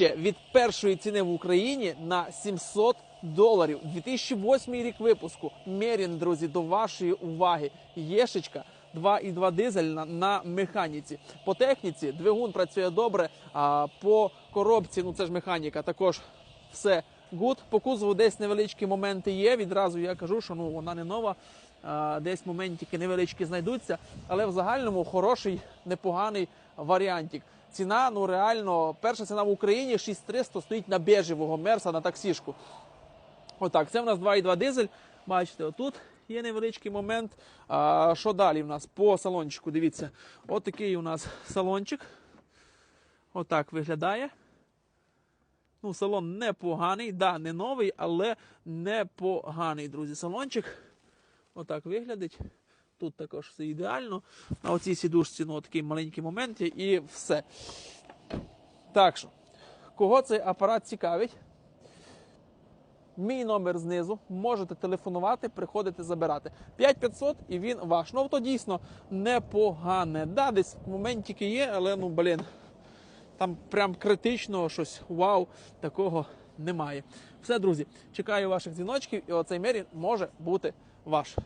нижче від першої ціни в Україні на 700 доларів. 2008 рік випуску. Мерін, друзі, до вашої уваги. Єшечка 2,2 дизельна на механіці. По техніці двигун працює добре. А по коробці, ну це ж механіка, також все гуд. По кузову десь невеличкі моменти є. Відразу я кажу, що ну вона не нова. Десь моментики невеличкі знайдуться, але в загальному хороший, непоганий варіантик. Ціна, ну реально, перша ціна в Україні 6300 стоїть на бежевого мерса на таксішку. Отак, це в нас 2,2 дизель. Бачите, отут є невеличкий момент. А, що далі в нас по салончику? Дивіться, от такий у нас салончик. Отак виглядає. Ну, салон непоганий, да, не новий, але непоганий, друзі. Салончик. Отак виглядить. Тут також все ідеально. На оцій сідушці ну, такий маленький момент і все. Так що, кого цей апарат цікавить? Мій номер знизу. Можете телефонувати, приходити забирати. 5500 і він ваш. Ну, авто дійсно непогане. Да, десь моментики є, але ну, блін, там прям критичного щось вау, такого немає. Все, друзі, чекаю ваших дзвіночків, і оцей мірі може бути ваш.